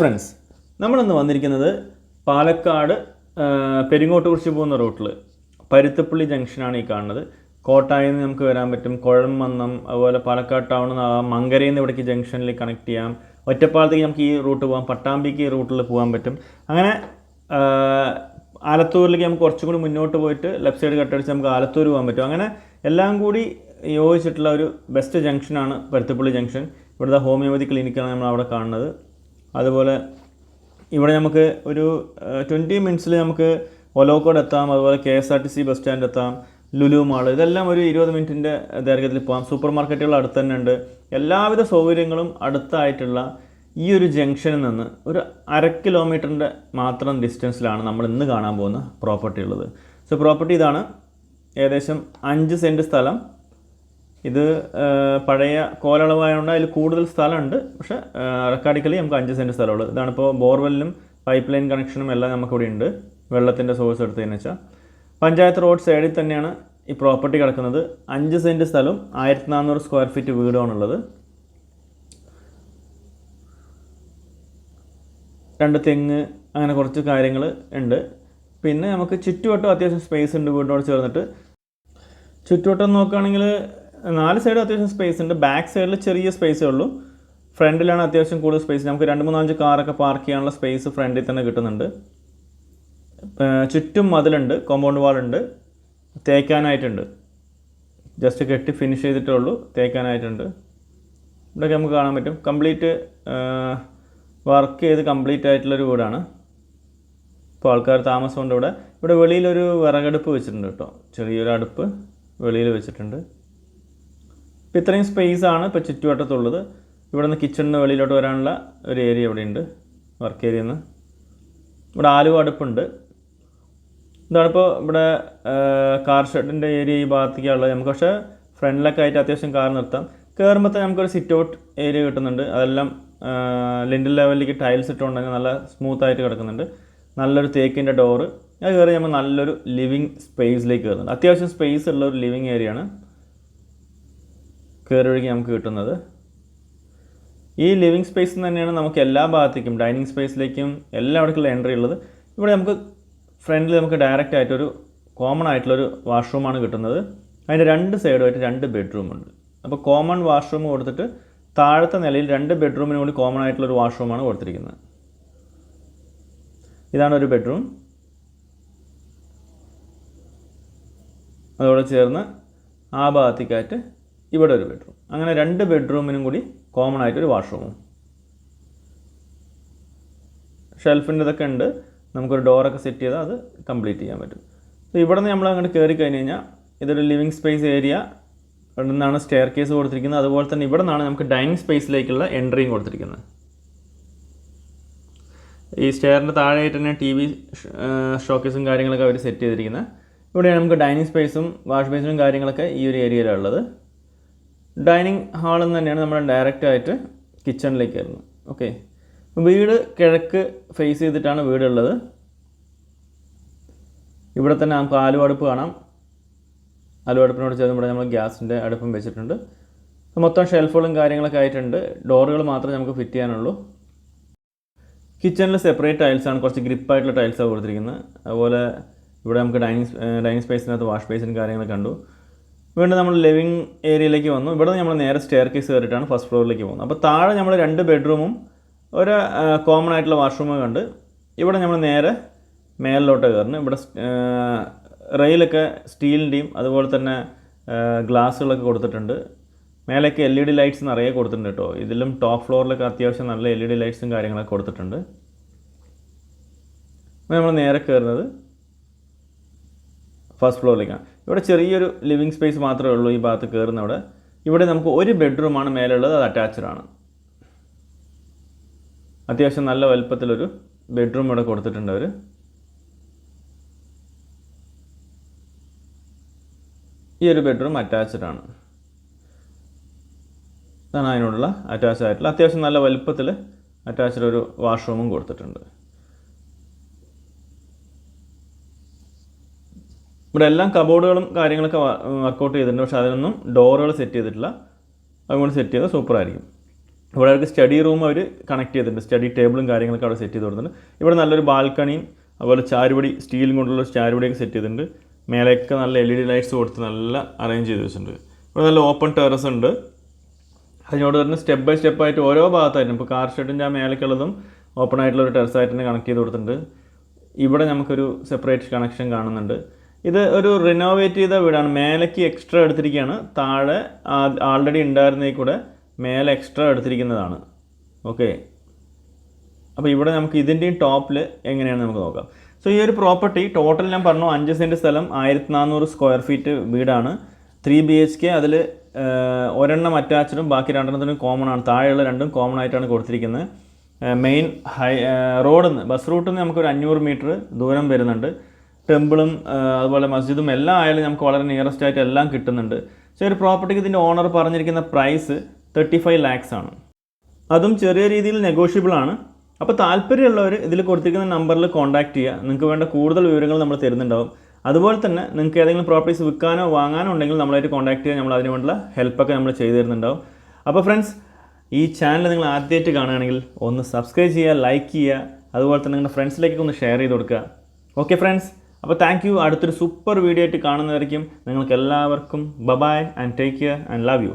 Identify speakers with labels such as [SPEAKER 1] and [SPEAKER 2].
[SPEAKER 1] Friends നമ്മളിന്ന് വന്നിരിക്കുന്നത് പാലക്കാട് പെരിങ്ങോട്ട് കുറിച്ച് പോകുന്ന റൂട്ടിൽ പരുത്തപ്പള്ളി ജംഗ്ഷനാണ് ഈ കാണുന്നത്. കോട്ടായിൽ നിന്ന് നമുക്ക് വരാൻ പറ്റും. കുഴൽമന്നം അതുപോലെ പാലക്കാട് ടൗൺ മങ്കരയിൽ നിന്ന് ഇവിടേക്ക് ജംഗ്ഷനിൽ കണക്ട് ചെയ്യാം. ഒറ്റപ്പാലത്തേക്ക് നമുക്ക് ഈ റൂട്ട് പോകാം പട്ടാമ്പിക്ക് ഈ റൂട്ടിൽ പോകാൻ പറ്റും. അങ്ങനെ ആലത്തൂരിലേക്ക് നമുക്ക് കുറച്ചും കൂടി മുന്നോട്ട് പോയിട്ട് ലെഫ്റ്റ് സൈഡ് കട്ടടിച്ച് നമുക്ക് ആലത്തൂർ പോകാൻ പറ്റും. അങ്ങനെ എല്ലാം കൂടി യോജിച്ചിട്ടുള്ള ഒരു ബെസ്റ്റ് ജംഗ്ഷനാണ് പരുത്തപ്പള്ളി ജംഗ്ഷൻ ഇവിടുത്തെ ഹോമിയോപ്പതി ക്ലിനിക്കാണ് നമ്മൾ അവിടെ കാണുന്നത്. അതുപോലെ ഇവിടെ നമുക്ക് ഒരു ട്വന്റി മിനിറ്റ്സിൽ നമുക്ക് ഒലോക്കോട് എത്താം അതുപോലെ K S R T C bus stand എത്താം ലുലു മാൾ ഇതെല്ലാം ഒരു ഇരുപത് മിനിറ്റിന്റെ ദൈർഘ്യത്തിൽ പോകാം. സൂപ്പർ മാർക്കറ്റുകൾ അടുത്ത് തന്നെ ഉണ്ട്. എല്ലാവിധ സൗകര്യങ്ങളും അടുത്തായിട്ടുള്ള ഈ ഒരു ജംഗ്ഷനിൽ നിന്ന് ഒരു അര കിലോമീറ്ററിന്റെ മാത്രം ഡിസ്റ്റൻസിലാണ് നമ്മൾ ഇന്ന് കാണാൻ പോകുന്ന പ്രോപ്പർട്ടി ഉള്ളത്. സോ പ്രോപ്പർട്ടി ഇതാണ് ഏകദേശം അഞ്ച് സെന്റ് സ്ഥലം. ഇത് പഴയ കോലളവായതുകൊണ്ട് അതിൽ കൂടുതൽ സ്ഥലമുണ്ട്. പക്ഷേ റെക്കാർഡിക്കലി നമുക്ക് അഞ്ച് സെന്റ് സ്ഥലമുള്ളൂ. ഇതാണിപ്പോൾ ബോർവെല്ലിനും പൈപ്പ് ലൈൻ കണക്ഷനും എല്ലാം നമുക്കിവിടെ ഉണ്ട്. വെള്ളത്തിന്റെ സോഴ്സ് എടുത്തതെന്ന് വെച്ചാൽ പഞ്ചായത്ത് റോഡ് സൈഡിൽ തന്നെയാണ് ഈ പ്രോപ്പർട്ടി കിടക്കുന്നത്. അഞ്ച് സെന്റ് സ്ഥലവും ആയിരത്തി നാനൂറ് സ്ക്വയർ ഫീറ്റ് വീടുമാണുള്ളത് രണ്ട് തെങ്ങ് അങ്ങനെ കുറച്ച് കാര്യങ്ങൾ ഉണ്ട്. പിന്നെ നമുക്ക് ചുറ്റുവട്ടം അത്യാവശ്യം സ്പേസ് ഉണ്ട് വീടിനോട് ചേർന്നിട്ട്. ചുറ്റുവട്ടം നോക്കുകയാണെങ്കിൽ നാല് സൈഡ് അത്യാവശ്യം സ്പേസ് ഉണ്ട്. ബാക്ക് സൈഡിൽ ചെറിയ സ്പേസേ ഉള്ളൂ. ഫ്രണ്ടിലാണ് അത്യാവശ്യം കൂടുതൽ സ്പേസ് നമുക്ക് രണ്ട് മൂന്നാഞ്ച് കാറൊക്കെ പാർക്ക് ചെയ്യാനുള്ള സ്പേസ് ഫ്രണ്ടിൽ തന്നെ കിട്ടുന്നുണ്ട്. ചുറ്റും മതിലുണ്ട്. കോമ്പൗണ്ട് വാളുണ്ട് തേക്കാനായിട്ടുണ്ട്. ജസ്റ്റ് കെട്ടി ഫിനിഷ് ചെയ്തിട്ടേ ഉള്ളൂ. തേക്കാനായിട്ടുണ്ട്. ഇവിടെയൊക്കെ നമുക്ക് കാണാൻ പറ്റും. കംപ്ലീറ്റ് വർക്ക് ചെയ്ത് കംപ്ലീറ്റ് ആയിട്ടുള്ളൊരു വീടാണ്. ഇപ്പോൾ ആൾക്കാർ താമസമുണ്ട് ഇവിടെ. ഇവിടെ വെളിയിലൊരു വിറകടുപ്പ് വെച്ചിട്ടുണ്ട് കേട്ടോ. ചെറിയൊരു അടുപ്പ് വെളിയിൽ വെച്ചിട്ടുണ്ട്. ഇപ്പം ഇത്രയും സ്പേസ് ആണ് ഇപ്പോൾ ചുറ്റുവട്ടത്തുള്ളത്. ഇവിടെ നിന്ന് കിച്ചണിന് വെളിയിലോട്ട് വരാനുള്ള ഒരു ഏരിയ ഇവിടെ ഉണ്ട് വർക്ക് ഏരിയ ഇവിടെ ആലുവ അടുപ്പുണ്ട്. ഇതാണിപ്പോൾ ഇവിടെ കാർ ഷെഡിന്റെ ഏരിയ ഈ ഭാഗത്തേക്കാണുള്ളത്. നമുക്ക് പക്ഷേ ഫ്രണ്ടിലൊക്കെ ആയിട്ട് അത്യാവശ്യം കാർ നിർത്താം. കയറുമ്പോൾ തന്നെ നമുക്കൊരു സിറ്റ് ഔട്ട് ഏരിയ കിട്ടുന്നുണ്ട്. അതെല്ലാം ലിൻഡിൽ ലെവലിലേക്ക് ടൈൽസ് ഇട്ടുകൊണ്ടെങ്കിൽ നല്ല സ്മൂത്ത് ആയിട്ട് കിടക്കുന്നുണ്ട്. നല്ലൊരു തേക്കിന്റെ ഡോറ് അത് കയറി നമ്മൾ നല്ലൊരു ലിവിങ് സ്പേസിലേക്ക് കയറുന്നുണ്ട് അത്യാവശ്യം സ്പേസ് ഉള്ള ഒരു ലിവിങ് ഏരിയ ആണ്. കയറി നമുക്ക് കിട്ടുന്നത്. ഈ ലിവിങ് സ്പേസിൽ തന്നെയാണ് നമുക്ക് എല്ലാ ഭാഗത്തേക്കും ഡൈനിങ് സ്പേസിലേക്കും എല്ലായിടക്കുള്ള എൻട്രി ഉള്ളത്. ഇവിടെ നമുക്ക് ഫ്രണ്ടിൽ നമുക്ക് ഡയറക്റ്റ് ആയിട്ടൊരു കോമൺ ആയിട്ടുള്ളൊരു വാഷ്റൂമാണ് കിട്ടുന്നത്. അതിന്റെ രണ്ട് സൈഡുമായിട്ട് രണ്ട് ബെഡ്റൂം ഉണ്ട്. അപ്പോൾ കോമൺ വാഷ്റൂം കൊടുത്തിട്ട് താഴത്തെ നിലയിൽ രണ്ട് ബെഡ്റൂമിന് കൂടി കോമൺ ആയിട്ടുള്ളൊരു വാഷ്റൂമാണ് കൊടുത്തിരിക്കുന്നത്. ഇതാണ് ഒരു ബെഡ്റൂം അതോടെ ചേർന്ന് ആ ഭാഗത്തേക്കായിട്ട് ഇവിടെ ഒരു ബെഡ്റൂം അങ്ങനെ രണ്ട് ബെഡ്റൂമിനും കൂടി കോമൺ ആയിട്ടൊരു വാഷ്റൂമും ഷെൽഫിന്റെ ഇതൊക്കെ ഉണ്ട്. നമുക്കൊരു ഡോറൊക്കെ സെറ്റ് ചെയ്താൽ അത് കംപ്ലീറ്റ് ചെയ്യാൻ പറ്റും. അപ്പോൾ ഇവിടെ നിന്ന് നമ്മൾ അങ്ങോട്ട് കയറി കഴിഞ്ഞ് കഴിഞ്ഞാൽ ഇതൊരു ലിവിങ് സ്പേസ് ഏരിയ ഇവിടെ നിന്നാണ് സ്റ്റെയർ കേസ് കൊടുത്തിരിക്കുന്നത്. അതുപോലെ തന്നെ ഇവിടെ നിന്നാണ് നമുക്ക് ഡൈനിങ് സ്പേസിലേക്കുള്ള എൻട്രിയും കൊടുത്തിരിക്കുന്നത്. ഈ സ്റ്റെയറിന്റെ താഴെയായിട്ട് തന്നെ ടി വി ഷോക്കേസും കാര്യങ്ങളൊക്കെ അവർ സെറ്റ് ചെയ്തിരിക്കുന്നത് ഇവിടെയാണ് നമുക്ക് ഡൈനിങ് സ്പേസും വാഷ് ബേസിനും കാര്യങ്ങളൊക്കെ ഈ ഒരു ഏരിയയിലുള്ളത് ഡൈനിങ് ഹാളിൽ നിന്ന് തന്നെയാണ് നമ്മൾ ഡയറക്റ്റ് ആയിട്ട് കിച്ചണിലേക്ക് വരുന്നത് ഓക്കെ വീട് കിഴക്ക് ഫേസ് ചെയ്തിട്ടാണ് വീടുള്ളത്. ഇവിടെ തന്നെ നമുക്ക് ആലു അടുപ്പ് കാണാം. ആലു അടുപ്പിനോട് ചേർന്ന് ഇവിടെ നമ്മൾ ഗ്യാസിന്റെ അടുപ്പും വെച്ചിട്ടുണ്ട്. മൊത്തം ഷെൽഫുകളും കാര്യങ്ങളൊക്കെ ആയിട്ടുണ്ട്. ഡോറുകൾ മാത്രമേ നമുക്ക് ഫിറ്റ് ചെയ്യാനുള്ളൂ. കിച്ചണിൽ സെപ്പറേറ്റ് ടൈൽസാണ് കുറച്ച് ഗ്രിപ്പായിട്ടുള്ള ടൈൽസാണ് കൊടുത്തിരിക്കുന്നത്. അതുപോലെ ഇവിടെ നമുക്ക് ഡൈനിങ് ഡൈനിങ് സ്പേസിനകത്ത് വാഷ് ബേസിനും കാര്യങ്ങളൊക്കെ കണ്ടു. വീണ്ടും നമ്മൾ ലിവിങ് ഏരിയയിലേക്ക് വന്നു. ഇവിടെ നമ്മൾ നേരെ സ്റ്റെയർ കേസ് കയറിയിട്ടാണ് ഫസ്റ്റ് ഫ്ലോറിലേക്ക് പോകുന്നത്. അപ്പോൾ താഴെ നമ്മൾ രണ്ട് ബെഡ്റൂമും ഒരു കോമൺ ആയിട്ടുള്ള വാഷ്റൂമും കണ്ട് ഇവിടെ നമ്മൾ നേരെ മേലിലോട്ട് കയറുന്നു. ഇവിടെ റെയിലൊക്കെ സ്റ്റീലിന്റെയും അതുപോലെ തന്നെ ഗ്ലാസ്സുകളൊക്കെ കൊടുത്തിട്ടുണ്ട്. മേലേക്ക് എൽ ഇ ഡി ലൈറ്റ്സ് നിറയെ കൊടുത്തിട്ടുണ്ട് കേട്ടോ. ഇതിലും ടോപ്പ് ഫ്ലോറിലൊക്കെ അത്യാവശ്യം നല്ല എൽ ഇ ഡി ലൈറ്റ്സും കാര്യങ്ങളൊക്കെ കൊടുത്തിട്ടുണ്ട്. നമ്മൾ നേരെ കയറുന്നത് ഫസ്റ്റ് ഫ്ലോറിലേക്കാണ്. ഇവിടെ ചെറിയൊരു ലിവിങ് സ്പേസ് മാത്രമേ ഉള്ളൂ ഈ ഭാഗത്ത് കയറുന്നവിടെ ഇവിടെ നമുക്ക് ഒരു ബെഡ്റൂമാണ് മേലുള്ളത് അത് അറ്റാച്ച്ഡ് ആണ്. അത്യാവശ്യം നല്ല വലുപ്പത്തിലൊരു ബെഡ്റൂം ഇവിടെ കൊടുത്തിട്ടുണ്ട് അവർ ഈ ഒരു ബെഡ്റൂം അറ്റാച്ച്ഡ് ആണ്. ഇതാണ് അതിനോടുള്ള അറ്റാച്ച് ആയിട്ടുള്ള അത്യാവശ്യം നല്ല വലുപ്പത്തിൽ അറ്റാച്ച്ഡ് ഒരു വാഷ്റൂമും കൊടുത്തിട്ടുണ്ട്. ഇവിടെ എല്ലാം കബോർഡുകളും കാര്യങ്ങളൊക്കെ വർക്കൗട്ട് ചെയ്തിട്ടുണ്ട്. പക്ഷേ അതിനൊന്നും ഡോറുകൾ സെറ്റ് ചെയ്തിട്ടില്ല. അതുകൊണ്ട് സെറ്റ് ചെയ്താൽ സൂപ്പറായിരിക്കും ഇവിടെ അവർക്ക് സ്റ്റഡി റൂം അവർ കണക്ട് ചെയ്തിട്ടുണ്ട്. സ്റ്റഡി ടേബിളും കാര്യങ്ങളൊക്കെ അവിടെ സെറ്റ് ചെയ്ത് കൊടുത്തിട്ടുണ്ട്. ഇവിടെ നല്ലൊരു ബാൽക്കണിയും അതുപോലെ ചാരുപടി സ്റ്റീലും കൊണ്ടുള്ള ചാരുപടിയൊക്കെ സെറ്റ് ചെയ്തിട്ടുണ്ട്. മേലെയൊക്കെ നല്ല എൽ ഇ ഡി ലൈറ്റ്സ് കൊടുത്ത് നല്ല അറേഞ്ച് ചെയ്ത് വെച്ചിട്ടുണ്ട്. ഇവിടെ നല്ല ഓപ്പൺ ടെറസ് ഉണ്ട്. അതിനോട് തന്നെ സ്റ്റെപ്പ് ബൈ സ്റ്റെപ്പ് ആയിട്ട് ഓരോ ഭാഗത്തായിട്ടും ഇപ്പോൾ കാർ ഷെഡിന്റെ ആ മേലേക്കുള്ളതും ഓപ്പൺ ആയിട്ടുള്ള ഒരു ടെറസ് ആയിട്ട് തന്നെ കണക്ട് ചെയ്ത് കൊടുത്തിട്ടുണ്ട്. ഇവിടെ നമുക്കൊരു സെപ്പറേറ്റ് കണക്ഷൻ കാണുന്നുണ്ട്. ഇത് ഒരു റിനോവേറ്റ് ചെയ്ത വീടാണ്. മേലേക്ക് എക്സ്ട്രാ എടുത്തിരിക്കുകയാണ്. താഴെ ആൾറെഡി ഉണ്ടായിരുന്നേ കൂടെ മേലെ എക്സ്ട്രാ എടുത്തിരിക്കുന്നതാണ്. ഓക്കെ അപ്പോൾ ഇവിടെ നമുക്ക് ഇതിന്റെയും ടോപ്പിൽ എങ്ങനെയാണ് നമുക്ക് നോക്കാം. സോ ഈ ഒരു പ്രോപ്പർട്ടി ടോട്ടൽ ഞാൻ പറഞ്ഞു അഞ്ച് സെന്റ് സ്ഥലം ആയിരത്തി നാനൂറ് സ്ക്വയർ ഫീറ്റ് വീടാണ്. ത്രീ ബി എച്ച് കെ അതിൽ ഒരെണ്ണം അറ്റാച്ചഡും ബാക്കി രണ്ടെണ്ണത്തിനും കോമൺ ആണ്. താഴെയുള്ള രണ്ടും കോമൺ ആയിട്ടാണ് കൊടുത്തിരിക്കുന്നത്. മെയിൻ ഹൈ റോഡിൽ നിന്ന് ബസ് റൂട്ടിൽ നിന്ന് നമുക്കൊരു അഞ്ഞൂറ് മീറ്റർ ദൂരം വരുന്നുണ്ട്. ടെമ്പിളും അതുപോലെ മസ്ജിദും എല്ലാം ആയാലും നമുക്ക് വളരെ നിയറസ്റ്റ് ആയിട്ട് എല്ലാം കിട്ടുന്നുണ്ട്. സോ ഒരു പ്രോപ്പർട്ടിക്ക് ഇതിന്റെ ഓണർ പറഞ്ഞിരിക്കുന്ന പ്രൈസ് തേർട്ടി ഫൈവ് ലാക്സ് ആണ്. അതും ചെറിയ രീതിയിൽ നെഗോഷ്യബിൾ ആണ്. അപ്പോൾ താല്പര്യമുള്ളവർ ഇതിൽ കൊടുത്തിരിക്കുന്ന നമ്പറിൽ കോൺടാക്ട് ചെയ്യുക. നിങ്ങൾക്ക് വേണ്ട കൂടുതൽ വിവരങ്ങൾ നമ്മൾ തരുന്നുണ്ടാവും. അതുപോലെ തന്നെ നിങ്ങൾക്ക് ഏതെങ്കിലും പ്രോപ്പർട്ടീസ് വിൽക്കാനോ വാങ്ങാനോ ഉണ്ടെങ്കിൽ നമ്മളായിട്ട് കോൺടാക്ട് ചെയ്യുക നമ്മൾ അതിന് വേണ്ടിയുള്ള ഹെൽപ്പൊക്കെ നമ്മൾ ചെയ്തു തരുന്നുണ്ടാവും. അപ്പോൾ ഫ്രണ്ട്സ് ഈ ചാനൽ നിങ്ങൾ ആദ്യമായിട്ട് കാണുകയാണെങ്കിൽ ഒന്ന് സബ്സ്ക്രൈബ് ചെയ്യുക ലൈക്ക് ചെയ്യുക. അതുപോലെ തന്നെ നിങ്ങളുടെ ഫ്രണ്ട്സിലേക്കൊക്കെ ഒന്ന് ഷെയർ ചെയ്ത് കൊടുക്കുക. ഓക്കെ ഫ്രണ്ട്സ് അപ്പോൾ താങ്ക് യു അടുത്തൊരു സൂപ്പർ വീഡിയോ ആയിട്ട് കാണുന്നതായിരിക്കും. നിങ്ങൾക്ക് എല്ലാവർക്കും bye bye and take care and love you